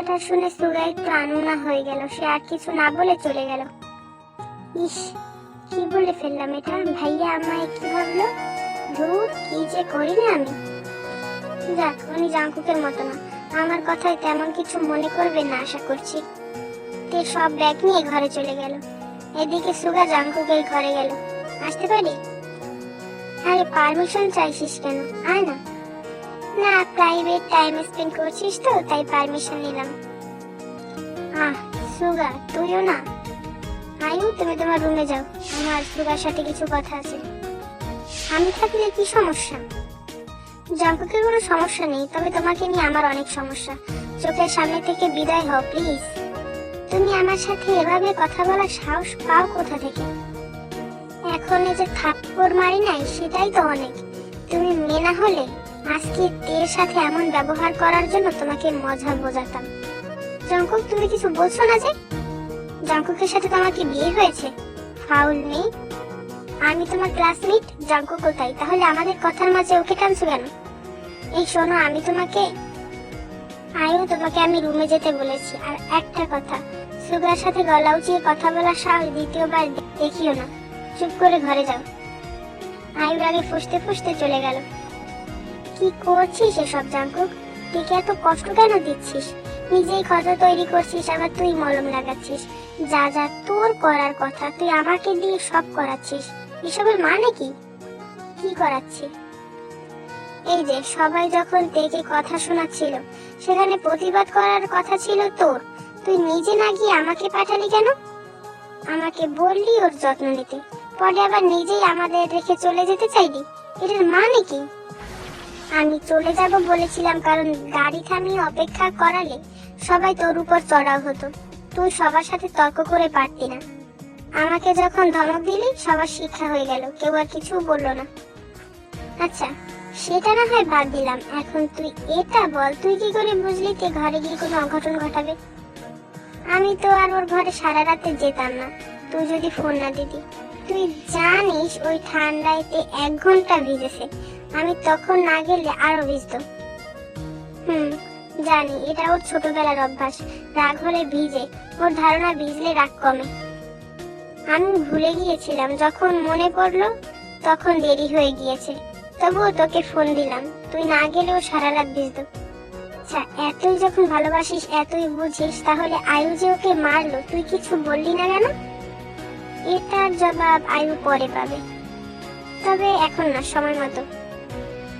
কথাটা শুনে সুগা একটু আনুনা হয়ে গেল। সে আর কিছু না বলে চলে গেল। ইস, কি বলে ফেললাম এটা? ভাইয়া আমায় কি ভাবলো? ধুর, কি যে করি না আমি? যাক, উনি জাঙ্কুকের মতো না। আমার কথায় তেমন কিছু মনে করবে না, আশা করছি। তে সব ব্যাগ নিয়ে ঘরে চলে গেল। এদিকে সুগা জাঙ্কুকের ঘরে গেল। আসতে পারি? আরে, পারমিশন চাইছিস কেন? আয় না। না প্রাইভেট টাইম স্পেন্ড করছিস তো, তাই পারমিশন নিলাম। আহ, সুগা, তুইও না? আয়ু, তুমি তোমার রুমে যাও। আমার সুগার সাথে কিছু কথা আছে। আমি থাকলে কি সমস্যা? জঙ্কুকের কোনো সমস্যা নেই, তবে তোমাকে নিয়ে আমার অনেক সমস্যা। চোখের সামনে থেকে বিদায় হও প্লিজ তুমি আমার সাথে এভাবে কথা বলার সাহস পাও কোথা থেকে? এখন এই যে থাপ্পড় মারি নাই, সেটাই তো অনেক। তুমি মেয়ে না হলে আজকে তের সাথে এমন ব্যবহার করার জন্য তোমাকে মজা বোঝাতাম। জঙ্কুক, তুমি কিছু বলছো না যে? জঙ্কুকের সাথে তোমার কি বিয়ে হয়েছে? ফাউল মেয়ে আমি তোমার ক্লাসমেট জঙ্কুকও তাই। তাহলে আমাদের কথার মাঝে ওকে টানছো কেন? এই শোনো, আমি তোমাকে আয়ু, তোমাকে আমি রুমে যেতে বলেছি। আর একটা কথা, সুগার সাথে গলা উঁচিয়ে কথা বলার সাহস দ্বিতীয়বার দেখিও না। চুপ করে ঘরে যাও। আয়ুর আগে ফুসতে ফুসতে চলে গেল। কি করছিস এসব জাঙ্কুক? তুইকে এত কষ্ট কেন দিচ্ছিস? নিজেই ক্ষত তৈরি করছিস, আবার তুই মলম লাগাচ্ছিস। যা যা, তোর করার কথা, তুই আমাকে দিয়ে সব করাচ্ছিস। এসবের মানে কি? কি করাচ্ছি? এই যে, সবাই যখন তেকে কথা শোনাচ্ছিল, সেখানে প্রতিবাদ করার কথা ছিল তোর। তুই নিজে না গিয়ে আমাকে পাঠালি কেন? আমাকে বললি ওর যত্ন নিতে। পরে আবার নিজেই আমাদের রেখে চলে যেতে চাইলি? এটার মানে কি? আমি চলে যাব বলেছিলাম, কারণ গাড়ি থামিয়ে অপেক্ষা করালে সবাই তোর উপর চড়াও হতো। তুই সবার সাথে তর্ক করে পারতি না। আমাকে যখন ধমক দিলি, সবার শিক্ষা হয়ে গেল, কেউ আর কিছু বলল না। আচ্ছা সেটা না হয় বাদ দিলাম। এখন তুই এটা বল, তুই কি করে বুঝলি তে ঘরে গিয়ে কোনো অঘটন ঘটাবে? আমি তো আর ওর ঘরে সারা রাতে যেতাম না। তুই যদি ফোন না দিতি। তুই জানিস ওই ঠান্ডায়তে এক ঘণ্টা ভিজেছে। আমি তখন না গেলে আরও ভিজতো। হুম, জানি, এটা ওর ছোটবেলার অভ্যাস। রাগ হলে ভিজে, ওর ধারণা ভিজলে রাগ কমে। আমি ভুলে গিয়েছিলাম, যখন মনে পড়ল, তখন দেরি হয়ে গিয়েছে। তবুও তোকে ফোন দিলাম, তুই না গেলেও সারা রাত ভিজতো। আচ্ছা এতই যখন ভালোবাসিস, এতই বুঝিস, তাহলে আয়ু যে ওকে মারলো, তুই কিছু বললি না কেন? এটার জবাব আয়ু পরে পাবে। তবে এখন না, সময় মতো।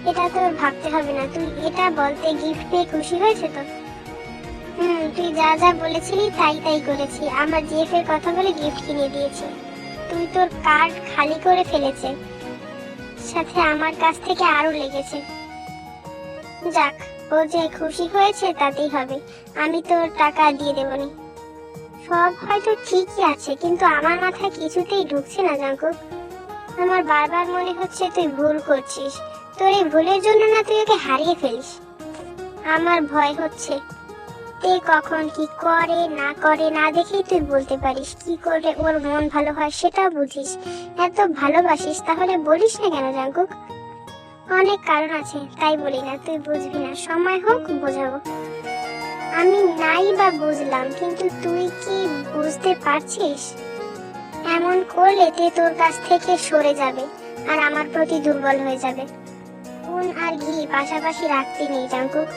এটা তোর ভাবতে হবে না। তুই এটা বলতে গিফট পেয়ে খুশি হয়েছে তো? হুম, তুই যা যা বলেছিলি তাই তাই করেছি। আমার জিএফ এর কথা বলে গিফট কিনে দিয়েছি। তুই তোর কার্ড খালি করে ফেলেছে। সাথে আমার কাছ থেকে আরও লেগেছে। যাক, ও যে খুশি হয়েছে তাতেই হবে। আমি তোর টাকা দিয়ে দেবনি সব হয়তো ঠিকই আছে, কিন্তু আমার মাথায় কিছুতেই ঢুকছে না, জাঙ্কুক। আমার বারবার মনে হচ্ছে তুই ভুল করছিস। তোর এই ভুলের জন্য না তুই ওকে হারিয়ে ফেলিস। আমার ভয় হচ্ছে। তে কখন কি করে, না করে, না দেখেই তুই বলতে পারিস কি করে ওর মন ভালো হয় সেটা বুঝিস। এত ভালোবাসিস, তাহলে বলিস না কেন জাঙ্কুক? অনেক কারণ আছে, তাই বলি না, তুই বুঝবি না। সময় হোক, বোঝাবো। আমি নাই বা বুঝলাম, কিন্তু তুই কি বুঝতে পারছিস? এমন করলে তে তোর কাছ থেকে সরে যাবে, আর আমার প্রতি দুর্বল হয়ে যাবে। কোন আর ঘি পাশাপাশি রাখতে নেই, জাঙ্কুক।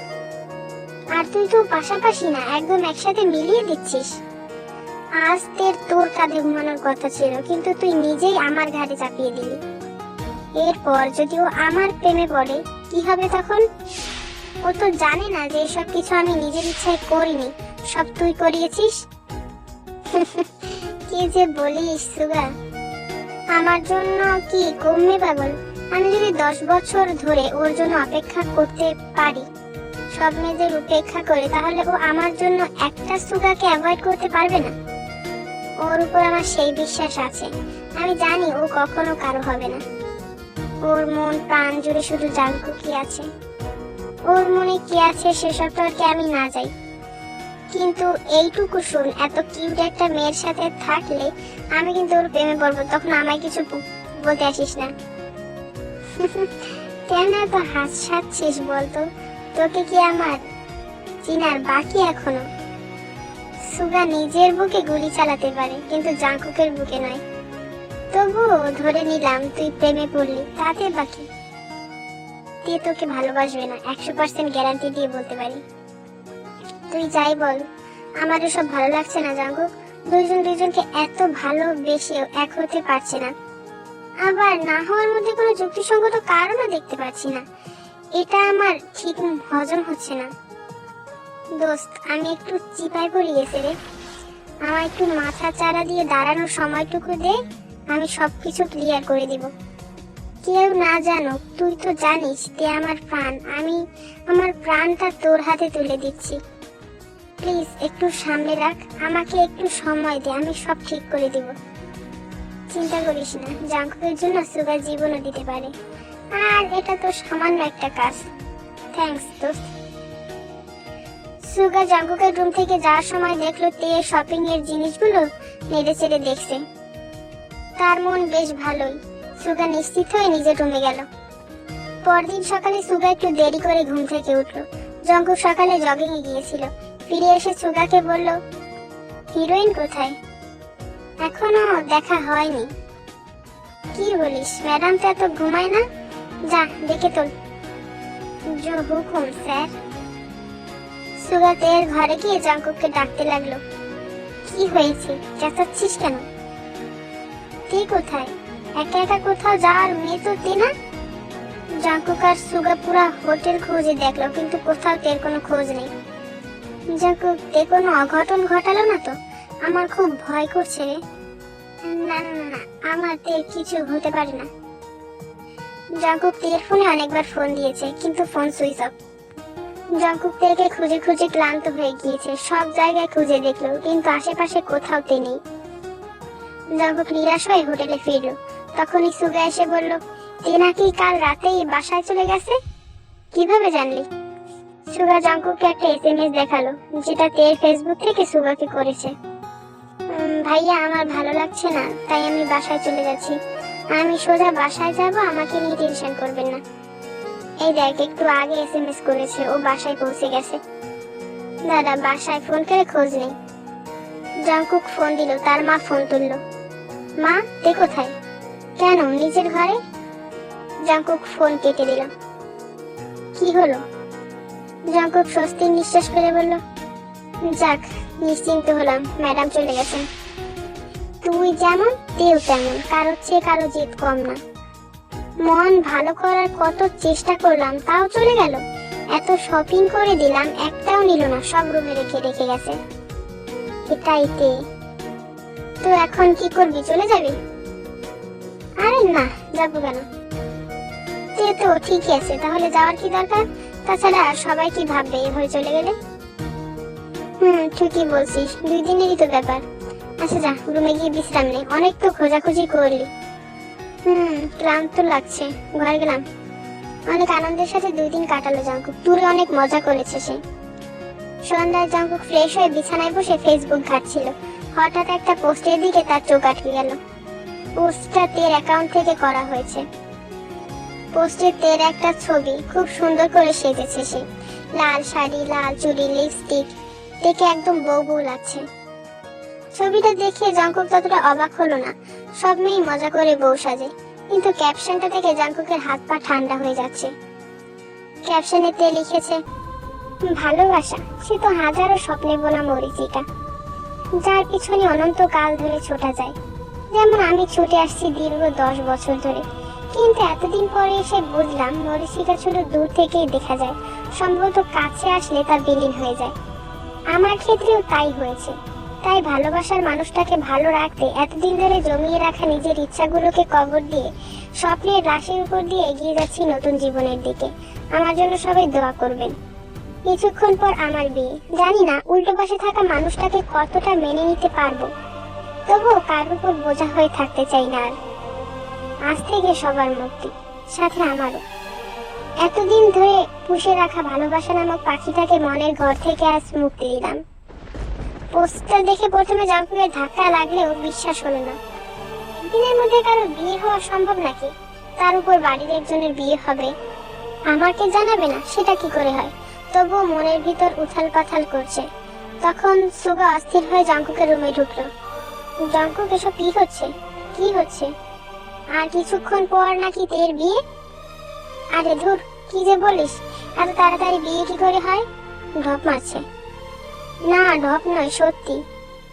আর তুই তো পাশাপাশি না, একদম একসাথে মিলিয়ে দিচ্ছিস। আজ তের তোর কাঁধে ঘুমানোর কথা ছিল, কিন্তু তুই নিজেই আমার ঘাড়ে চাপিয়ে দিলি। এরপর যদি ও আমার প্রেমে পড়ে, কি হবে তখন? ও তো জানে না যে এসব কিছু আমি নিজের ইচ্ছায় করিনি। সব তুই করিয়েছিস? কি যে বলিস, সুগা। আমার জন্য কি কমবে পাগল? আমি যদি দশ বছর ধরে ওর জন্য অপেক্ষা করতে পারি, সব মেয়েদের উপেক্ষা করে, তাহলে ও আমার জন্য একটা সুগাকে অ্যাভয়েড করতে পারবে না? ওর উপর আমার সেই বিশ্বাস আছে। আমি জানি ও কখনো কারও হবে না। ওর মন প্রাণ জুড়ে শুধু জানকু কি আছে। ওর মনে কি আছে সেসব তো আর কি আমি না যাই কিন্তু এইটুকু শুন, এত কিউট একটা মেয়ের সাথে থাকলে আমি কিন্তু ওর প্রেমে পড়ব, তখন আমায় কিছু বলতে আসিস না। কেন এত বলতো? তোকে কি আমার চিনার বাকি এখনও? সুগা নিজের বুকে গুলি চালাতে পারে, কিন্তু বুকে নয়। ধরে নিলাম তুই প্রেমে পড়লি, তাতে বাকি। তে তোকে ভালোবাসবে না, একশো পার্সেন্ট গ্যারান্টি দিয়ে বলতে পারি। তুই যাই বল, আমারও সব ভালো লাগছে না জাঙ্কুক দুইজন দুইজনকে এত ভালোবেসেও এক হতে পারছে না। আবার না হওয়ার মধ্যে কোনো যুক্তিসঙ্গত কারণও দেখতে পাচ্ছি না। এটা আমার ঠিক হজম হচ্ছে না। দোস্ত, আমি একটু চিপায় পড়ে গেছি রে। আমার একটু মাথা চারা দিয়ে দাঁড়ানোর সময়টুকু দে, আমি সব কিছু ক্লিয়ার করে দিব। কেউ না জানো তুই তো জানিস তে আমার প্রাণ। আমি আমার প্রাণটা তোর হাতে তুলে দিচ্ছি। প্লিজ একটু সামনে রাখ, আমাকে একটু সময় দে, আমি সব ঠিক করে দিব। চিন্তা করিস না, জাঙ্কুকের জন্য সুগার জীবনও দিতে পারে। আর এটা তো সামান্য একটা কাজ। থ্যাঙ্কস দোস্ত। সুগা জাঙ্কুকের রুম থেকে যাওয়ার সময় দেখল তে শপিং এর জিনিসগুলো নেড়ে চেড়ে দেখছে। তার মন বেশ ভালোই। সুগা নিশ্চিত হয়ে নিজের রুমে গেল। পরদিন সকালে সুগা একটু দেরি করে ঘুম থেকে উঠল। জঙ্কুক সকালে জগিং এ গিয়েছিল। ফিরে এসে সুগাকে বলল, হিরোইন কোথায়? এখনও দেখা হয়নি। কি বলিস, ম্যাডাম তো এত ঘুমায় না? যা দেখে তোল। জো হুকুম, স্যার। সুগাতের ঘরে গিয়ে জঙ্কুককে ডাকতে লাগল। কি হয়েছে? চেঁচাচ্ছিস কেন? তে কোথায়? একা একা কোথাও যাওয়ার মেয়ে তো তে না? জঙ্কুক আর সুগা পুরা হোটেল খুঁজে দেখল, কিন্তু কোথাও তের কোনো খোঁজ নেই। জঙ্কুক, তে কোনো অঘটন ঘটালো না তো? আমার খুব ভয় করছে রে। না না না, তে কিছু হতে পারে না। জঙ্কুক তের ফোনে অনেকবার ফোন দিয়েছে কিন্তু ফোন সুইচ অফ। জঙ্কুক তেকে খুঁজে খুঁজে ক্লান্ত হয়ে গিয়েছে সব জায়গায় খুঁজে দেখল কিন্তু আশেপাশে কোথাও তে নেই। নিরাশ হয়ে হোটেলে ফিরল। তখনই সুগা এসে বলল তে নাকি কাল রাতেই বাসায় চলে গেছে? কীভাবে জানলি? সুগা জঙ্কুককে একটা এসএমএস দেখাল যেটা তের ফেসবুক থেকে সুগাকে করেছে। ভাইয়া, আমার ভালো লাগছে না, তাই আমি বাসায় চলে যাচ্ছি। আমি সোজা বাসায় যাব, আমাকে নিয়ে টেনশন করবেন না। এই দেখ, একটু আগে এসএমএস করেছে, ও বাসায় পৌঁছে গেছে। দাদা, বাসায় ফোন করে খোঁজ নেই। জঙ্কুক ফোন দিল, তার মা ফোন তুললো। মা, তে কোথায়? কেন, নিজের ঘরে? জঙ্কুক ফোন কেটে দিল। কি হলো? জঙ্কুক স্বস্তির নিঃশ্বাস করে বলল, যাক, নিশ্চিন্ত হলাম, ম্যাডাম চলে গেছেন। তুই যেমন, তেও তেমন। কারোর চেয়ে কারও জেদ কম না। মন ভালো করার কত চেষ্টা করলাম, তাও চলে গেল। এত শপিং করে দিলাম, একটাও নিল না, সব রুমে রেখে রেখে গেছে। এটাই তে। তো এখন কি করবি, চলে যাবি? আরে না, যাব কেন? তে তো ঠিকই আছে, তাহলে যাওয়ার কি দরকার? তাছাড়া সবাই কি ভাববে, এভাবে চলে গেলে? হুম, ঠিকই বলছিস, দুই দিনেরই তো ব্যাপার। আচ্ছা যা, রুমে গিয়ে বিশ্রাম নে। অনেক তো খোঁজাখুঁজি করলি। হুম, ক্লান্ত লাগছে। ঘরে গেলাম। অনেক আনন্দের সাথে দুই দিন কাটালো জাঙ্কুক ট্যুরে অনেক মজা করেছে সে। সন্ধ্যায় জাঙ্কুক ফ্রেশ হয়ে বিছানায় বসে ফেসবুক ঘাটছিল। হঠাৎ একটা পোস্টের দিকে তার চোখ আটকে গেল। পোস্টটা তের অ্যাকাউন্ট থেকে করা হয়েছে। পোস্টে তের একটা ছবি। খুব সুন্দর করে সেজেছে সে। লাল শাড়ি, লাল চুড়ি লিপস্টিক দেখে একদম বউ বউ লাগছে। ছবিটা দেখে জাঙ্কুক ততটা অবাক হলো না। সব মেয়ে মজা করে বউ সাজে। কিন্তু ক্যাপশনটা দেখে জাঙ্কুকের হাত পা ঠান্ডা হয়ে যাচ্ছে। ক্যাপশনে তে লিখেছে, ভালোবাসা, সে তো হাজারো স্বপ্নে বোনা মরিচিকা যার পিছনে অনন্ত কাল ধরে ছোটা যায়। যেমন আমি ছুটে আসছি দীর্ঘ দশ বছর ধরে। কিন্তু এতদিন পরে এসে বুঝলাম মরিচিকা শুধু দূর থেকেই দেখা যায়। সম্ভবত কাছে আসলে তা বিলীন হয়ে যায়। আমার ক্ষেত্রেও তাই হয়েছে। তাই ভালোবাসার মানুষটাকে ভালো রাখতে, এতদিন ধরে জমিয়ে রাখা নিজের ইচ্ছাগুলোকে কবর দিয়ে, স্বপ্নের রাশির উপর দিয়ে এগিয়ে যাচ্ছি নতুন জীবনের দিকে। আমার জন্য সবাই দোয়া করবেন। কিছুক্ষণ পর আমার বিয়ে। জানি না, উল্টো পাশে থাকা মানুষটাকে কতটা মেনে নিতে পারব। তবুও কার উপর বোঝা হয়ে থাকতে চাই না আর। আজ থেকে সবার মুক্তি, সাথে আমারও। এতদিন ধরে পুষে রাখা ভালোবাসা নামক পাখিটাকে মনের ঘর থেকে আজ মুক্তি দিলাম। পোস্টার দেখে প্রথমে জাঙ্কুকের ধাক্কা লাগলেও বিশ্বাস হলো না। দিনের মধ্যে কারও বিয়ে হওয়া সম্ভব নাকি? তার উপর বাড়ির একজনের বিয়ে হবে? আমাকে জানাবে না, সেটা কি করে হয়? তবুও মনের ভিতর উথাল পাথাল করছে। তখন সুগা অস্থির হয়ে জঙ্কুকের রুমে ঢুকলো। জঙ্কুক, এসব কি হচ্ছে? কি হচ্ছে? আর কিছুক্ষণ পর নাকি তের বিয়ে? আরে ধুর, কি যে বলিস, এত তাড়াতাড়ি বিয়ে কি করে হয়? ঢপ মারছে। না ঢপ নয় সত্যি।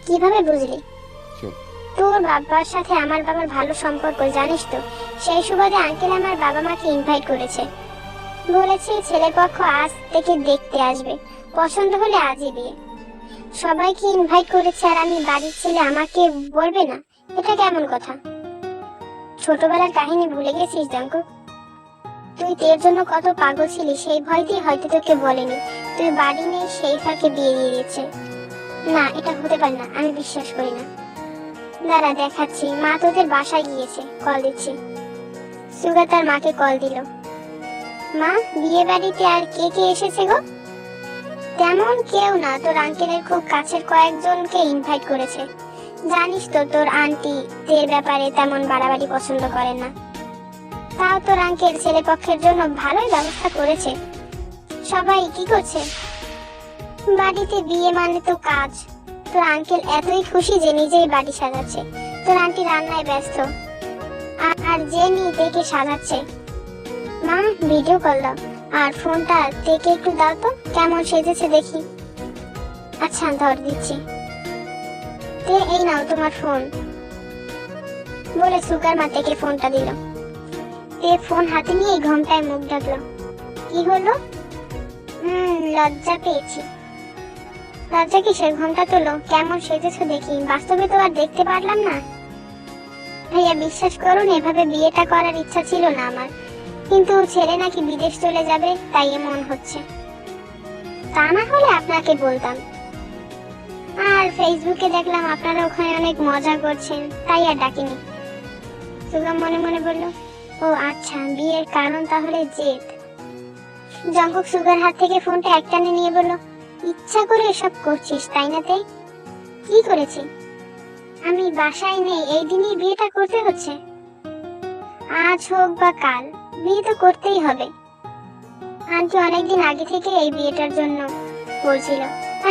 কীভাবে বুঝলি? তোর বাবার সাথে আমার বাবার ভালো সম্পর্ক জানিস তো? সেই সুবাদে আঙ্কেল আমার বাবা মাকে ইনভাইট করেছে। বলেছে ছেলের পক্ষ আজ থেকে দেখতে আসবে। পছন্দ হলে আজই বিয়ে। সবাইকে ইনভাইট করেছে আর আমি বাড়ির ছেলে আমাকে বলবে না? এটা কেমন কথা? ছোটবেলার কাহিনী ভুলে গেছিস দঙ্ক তুই তের জন্য কত পাগল ছিলি সেই ভয়তেই হয়তো তোকে বলেনি। তুই বাড়ি নেই, সেই ফাঁকে বিয়ে দিয়ে দিয়েছে না, এটা হতে পারে না, আমি বিশ্বাস করি না। দাঁড়া, দেখাচ্ছি। মা তোদের বাসায় গিয়েছে, কল দিচ্ছি। সুগা তার মাকে কল দিল। মা বিয়ে বাড়িতে আর কে কে এসেছে গো? তেমন কেউ না, তোর আঙ্কেলের খুব কাছের কয়েকজনকে ইনভাইট করেছে। জানিস তো, তোর আন্টি তের ব্যাপারে তেমন বাড়াবাড়ি পছন্দ করে না। তাও তোর আঙ্কেল ছেলে পক্ষের জন্য ভালোই ব্যবস্থা করেছে। সবাই কি করছে? বাড়িতে বিয়ে মানে তো কাজ। তোর আঙ্কেল এতই খুশি যে নিজেই বাড়ি সাজাচ্ছে। তোর আন্টি রান্নায় ব্যস্ত। আর- জেনি দেখে সাজাচ্ছে। মা ভিডিও কল আর ফোনটা থেকে একটু দাও তো, কেমন সেজেছে দেখি। আচ্ছা ধর দিচ্ছি। তে এই নাও তোমার ফোন বলে সুগার মা থেকে ফোনটা দিল। তে ফোন হাতে নিয়ে ঘন্টায় মুখ ডাকলো কি হলো? হুম, লজ্জা পেয়েছি। লজ্জা কিসের? ঘণ্টা তোলো। কেমন সেজেছো দেখি। বাস্তবে তো আর দেখতে পারলাম না। ভাইয়া, বিশ্বাস করুন, এভাবে বিয়েটা করার ইচ্ছা ছিল না আমার। কিন্তু ছেলে নাকি বিদেশ চলে যাবে, তাই এমন হচ্ছে। তা না হলে আপনাকে বলতাম। আর ফেসবুকে দেখলাম আপনারা ওখানে অনেক মজা করছেন, তাই আর ডাকিনি। সুগম মনে মনে বলল, ও আচ্ছা বিয়ের কারণ তাহলে জেদ। জঙ্কক সুগার হাত থেকে ফোনটা একটানে নিয়ে বলল, ইচ্ছা করে এসব করছিস, তাই না তে? কি করেছি? আমি বাসায় নেই, এই দিনই বিয়েটা করতে হচ্ছে। আজ হোক বা কাল, বিয়ে তো করতেই হবে। আন্টি অনেকদিন আগে থেকে এই বিয়েটার জন্য বলছিল,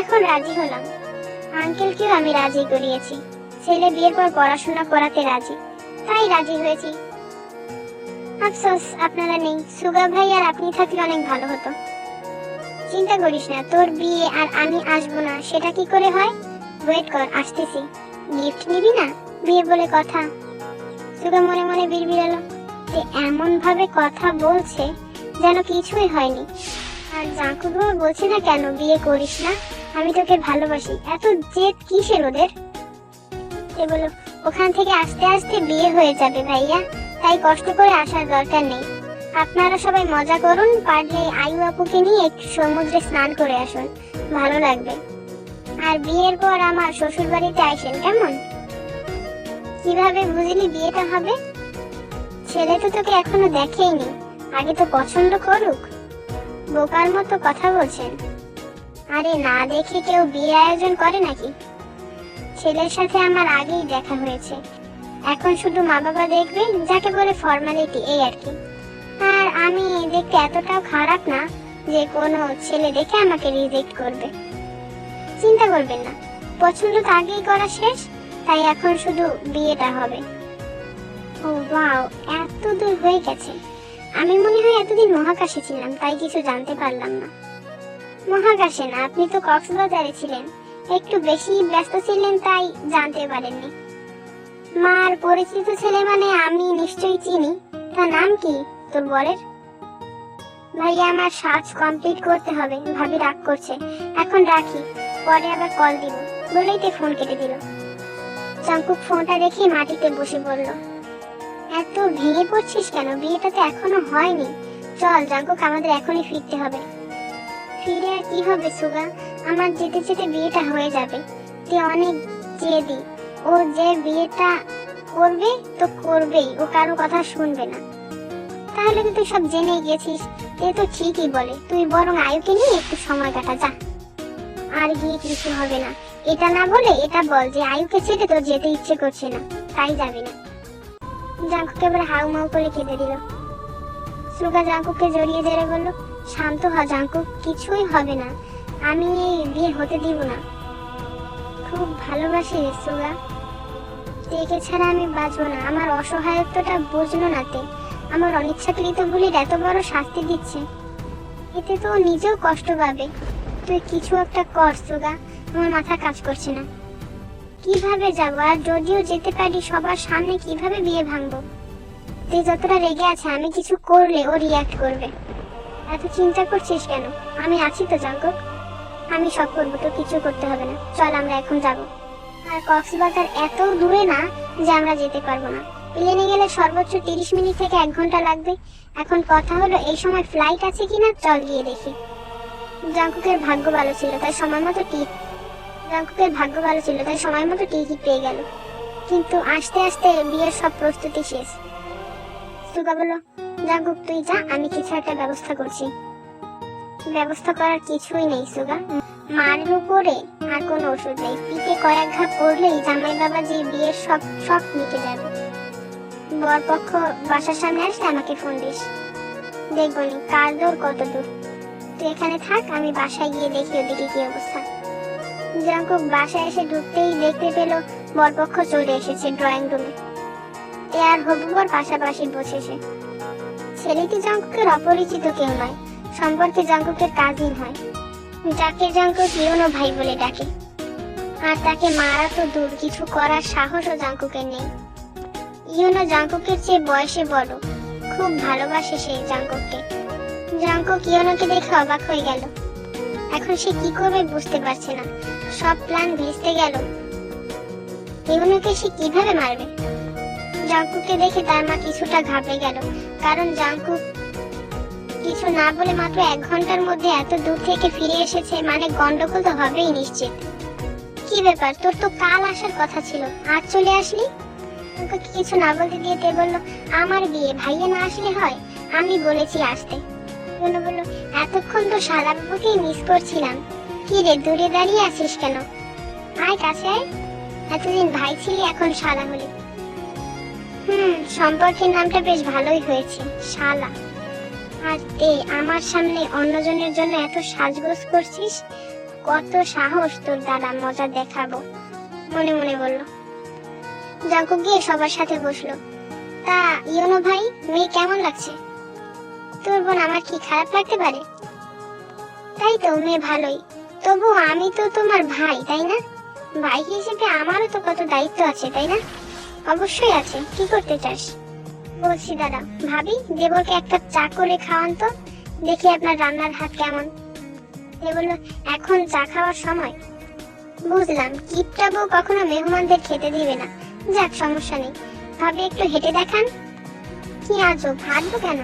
এখন রাজি হলাম। আঙ্কেলকেও আমি রাজি করিয়েছি। ছেলে বিয়ের পর পড়াশোনা করাতে রাজি। তাই রাজি হয়েছি। আফসোস, আপনারা নেই। সুগা ভাই আর আপনি থাকলে অনেক ভালো হতো। চিন্তা করিস না, তোর বিয়ে আর আমি আসব না, সেটা কি করে হয়? ওয়েট কর, আসতেছি। গিফট নিবি না? বিয়ে বলে কথা। সুগা মনে মনে বিড়বিড়ালো। যে এমন ভাবে কথা বলছে যেন কিছুই হয়নি। আর জাঁকুগুলো বলছে না কেন, বিয়ে করিস না? আমি তোকে ভালোবাসি। এত জেদ কিসের ওদের? এ বলো ওখান থেকে আস্তে আস্তে বিয়ে হয়ে যাবে ভাইয়া। তাই কষ্ট করে আসার দরকার নেই। আপনারা সবাই মজা করুন, পারলে আয়ু আপুকে নিয়ে একটু সমুদ্রে স্নান করে আসুন। ভালো লাগবে। আর বিয়ের পর আমার শ্বশুর বাড়িতে আইসেন কেমন? কীভাবে বুঝলি বিয়েটা হবে? ছেলে তো তোকে এখনও দেখেইনি। আগে তো পছন্দ করুক। বোকার মতো কথা বলছেন। আরে না দেখে কেউ বিয়ে আয়োজন করে নাকি? ছেলের সাথে আমার আগেই দেখা হয়েছে। এখন শুধু মা বাবা দেখবে যাকে বলে ফর্মালিটি এই আর কি। আর আমি দেখতে এতটাও খারাপ না যে কোনো ছেলে দেখে আমাকে রিজেক্ট করবে। চিন্তা করবেন না, পছন্দ তো আগেই করা শেষ, তাই এখন শুধু বিয়েটা হবে। ও বাও এত দূর হয়ে গেছে। আমি মনে হয় এতদিন মহাকাশে ছিলাম, তাই কিছু জানতে পারলাম না। মহাকাশে না, আপনি তো কক্সবাজারে ছিলেন। একটু বেশি ব্যস্ত ছিলেন, তাই জানতে পারেননি। মার পরিচিত ছেলে মানে আমি নিশ্চয়ই চিনি। তার নাম কি? তোর বরের? ভাইয়া, আমার সাজ কমপ্লিট করতে হবে। ভাবি রাগ করছে। এখন রাখি। পরে আবার কল দিব। বলেই তে ফোন কেটে দিল। চাঙ্কুক ফোনটা রেখে মাটিতে বসে পড়ল। এত ভেঙে পড়ছিস কেন? বিয়েটা তো এখনও হয়নি। চল, জাঙ্কুক, আমাদের এখনই ফিরতে হবে। ফিরে আর কি হবে, সুগা? আমার যেতে যেতে বিয়েটা হয়ে যাবে। তুই অনেক জেদি। ও যে বিয়েটা করবে, তো করবেই। ও কারও কথা শুনবে না। তাহলে তো তুই সব জেনে গেছিস। এ তো ঠিকই বলে। তুই বরং আয়ুকে নিয়ে একটু সময় কাটা, যা। আর গিয়ে কিছু হবে না। এটা না বলে এটা বল যে আয়ুকে ছেড়ে তোর যেতে ইচ্ছে করছে না। তাই যাবি না। জাঙ্কুকে এবার হাউ মাউ করে কেঁদে দিল। সুগা জাঙ্কুকে জড়িয়ে ধরে বলল, শান্ত হ জাঙ্কুক কিছুই হবে না। আমি এই বিয়ে হতে দিব না। খুব ভালোবাসি রে তেকে ছাড়া আমি বাঁচব না। আমার অসহায়ত্বটা বুঝলো না তে আমার অনিচ্ছাকৃত ভুলের এত বড় শাস্তি দিচ্ছে। এতে তো নিজেও কষ্ট পাবে। তুই কিছু একটা কর, সুগা। আমার মাথা কাজ করছে না। কীভাবে যাব? আর যদিও যেতে পারি, সবার সামনে কীভাবে বিয়ে ভাঙবো? তুই যতটা রেগে আছে, আমি কিছু করলে ও রিয়াক্ট করবে। এত চিন্তা করছিস কেন? আমি আছি তো, জাঙ্কক। আমি সব করব, তো কিছু করতে হবে না। চল, আমরা এখন যাব। আর কক্সবাজার এত দূরে না যে আমরা যেতে পারব না। প্লেনে গেলে সর্বোচ্চ তিরিশ মিনিট থেকে এক ঘণ্টা লাগবে। এখন কথা হলো, এই সময় ফ্লাইট আছে কিনা? চল গিয়ে দেখি। জাঙ্কুকের ভাগ্য ভালো ছিল, তাই সময় মতো টিক জাঙ্কুকের ভাগ্য ভালো ছিল, তাই সময় মতো টিকিট পেয়ে গেল। কিন্তু আস্তে আস্তে বিয়ের সব প্রস্তুতি শেষ। সুগা বলল জাঙ্কুক তুই যা, আমি কিছু একটা ব্যবস্থা করছি। ব্যবস্থা করার কিছুই নেই, সুগা। মার উপরে আর কোনো ওষুধ নেই। পিঠে কয়েক ঘা পড়লেই জামাই বাবা যে বিয়ের সব সব মিটে যাবে। বরপক্ষ বাসার সামনে আসলে আমাকে ফোন দিস। দেখব নি কার দূর কত দূর? তুই এখানে থাক, আমি বাসায় গিয়ে দেখি ওদিকে কি অবস্থা। জাঙ্কুক বাসায় এসে ঢুকতেই দেখতে পেল বরপক্ষ চলে এসেছে ড্রয়িং রুমে এ। আর হবুবর পাশাপাশি বসেছে ছেলেটি জাঙ্কুকের অপরিচিত কেউ নয়, সম্পর্কে জাঙ্কুকের কাজিন হয়। যাকে জাঙ্কুক ইউনো ভাই বলে ডাকে। আর তাকে মারা তো দূর, কিছু করার সাহসও জাঙ্কুকের নেই। ইউনো জাঙ্কুকের চেয়ে বয়সে বড়, খুব ভালোবাসে সে জাঙ্কুককে। জাঙ্কুক ইউনোকে দেখে অবাক হয়ে গেল। এখন সে কি করবে বুঝতে পারছে না, সব প্ল্যান ভেস্তে গেল। ইউনোকে সে কীভাবে মারবে? জাঙ্কুককে দেখে তার মা কিছুটা ঘাবড়ে গেল, কারণ জাঙ্কুক কিছু না বলে মাত্র এক ঘণ্টার মধ্যে এত দূর থেকে ফিরে এসেছে মানে গন্ডগোল তো হবেই নিশ্চিত। কি ব্যাপার, তোর তো কাল আসার কথা ছিল, আজ চলে আসলি? ওকে কিছু না বলতে দিয়ে তে বলল, আমার বিয়ে, ভাইয়া না আসলে হয়? আমি বলেছি আসতে। বলল বলল, এতক্ষণ তো শালা বাবুকেই মিস করছিলাম। কি রে, দূরে দাঁড়িয়ে আছিস কেন? আয় কাছে আয়। এতদিন ভাই ছিলি, এখন শালা হলি। হুম, সম্পর্কের নামটা বেশ ভালোই হয়েছে, শালা। আর তে আমার সামনে অন্যজনের জন্য এত সাজগোজ করছিস? কত সাহস তোর দাদা, মজা দেখাবো। মনে মনে বলল। জাঙ্কু গিয়ে সবার সাথে বসল। তা, ইয়োনো ভাই, মেয়ে কেমন লাগছে? তোর বোন আমার কি খারাপ লাগতে পারে? তাই তো, মেয়ে ভালোই। তবু আমি তো তোমার ভাই, তাই না? ভাই হিসেবে আমারও তো কত দায়িত্ব আছে, তাই না? অবশ্যই আছে। কি করতে চাস? বলছি দাদা। ভাবি দেবরকে একটা চা করে খাওয়ান তো, দেখি আপনার রান্নার হাত কেমন। বলল এখন চা খাওয়ার সময়। বুঝলাম, কিপটা বউ কখনো মেহমানদের খেতে দিবে না। যাক, সমস্যা নেই। ভাবি, একটু হেঁটে দেখান। কি আজব, হাঁটবো কেন?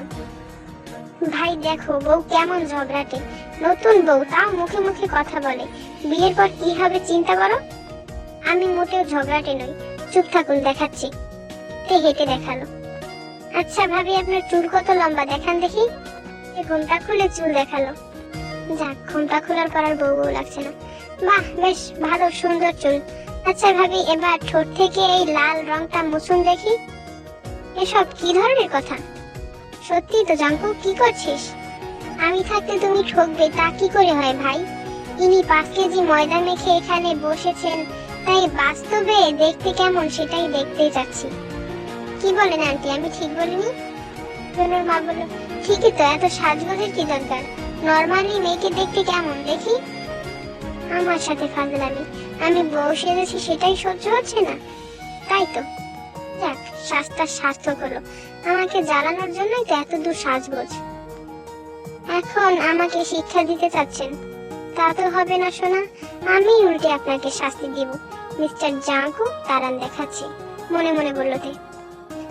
ভাই, দেখো, বউ কেমন ঝগড়াটে। নতুন বউ, তাও মুখে মুখে কথা বলে। বিয়ের পর কি হবে চিন্তা করো? আমি মোটেও ঝগড়াটে নই। চুপ থাকুন, দেখাচ্ছি। হেঁটে দেখাল। আচ্ছা ভাবি, আপনার চুল কত লম্বা? দেখান দেখি। ঘুমটা খুলে চুল দেখাল। যাক, ঘুমটা খোলার পর আর বউ বউ লাগছে না। বাহ, বেশ, ভালো, সুন্দর চুল। আচ্ছা ভাবি, এবার ঠোঁট থেকে এই লাল রংটা মুছুন দেখি। এসব কি ধরনের কথা? সত্যি তো, জাঙ্কু, কি করছিস? আমি থাকতে তুমি ঠকবে, তা কি করে হয় ভাই? ইনি পাঁচ কেজি ময়দা মেখে এখানে বসেছেন, তাই বাস্তবে দেখতে কেমন সেটাই দেখতে যাচ্ছি কি বলেন আন্টি? আমি ঠিক বলিনি? রুনুর মা বলল, ঠিকই তো, এত সাজগোজের কি দরকার? নর্মালি মেয়েকে দেখতে কেমন? দেখি। আমার সাথে ফাজলামি। আমি বউ সেজেছি, সেটাই সহ্য হচ্ছে না? তাই তো। যাক শ্বাসটা সার্থক হলো। আমাকে জ্বালানোর জন্যই তো এত দূর সাজগোজ। এখন আমাকে শিক্ষা দিতে চাচ্ছেন। তা তো হবে না শোনা আমি উল্টে আপনাকে শাস্তি দিব। মিস্টার জাঙ্কু তারান দেখাচ্ছি। মনে মনে বলল, তে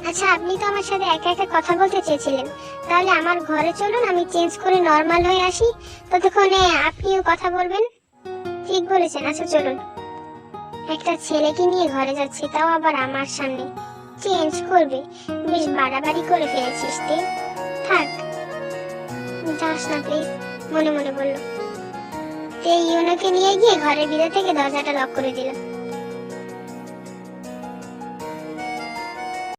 আচ্ছা আপনি তো আমার সাথে একা একা কথা বলতে চেয়েছিলেন। তাহলে আমার ঘরে চলুন, আমি চেঞ্জ করে নর্মাল হয়ে আসি। ততক্ষণে আপনিও কথা বলবেন। ঠিক বলেছেন আচ্ছা চলুন। একটা ছেলেকে নিয়ে ঘরে যাচ্ছি, তাও আবার আমার সামনে। চেঞ্জ করবে। বেশ বাড়াবাড়ি করে ফেলেছিস তে। থাক। যাস না প্লিজ মনে মনে বলল। তে ইউনোকে নিয়ে গিয়ে ঘরের ভিতর থেকে দরজাটা লক করে দিল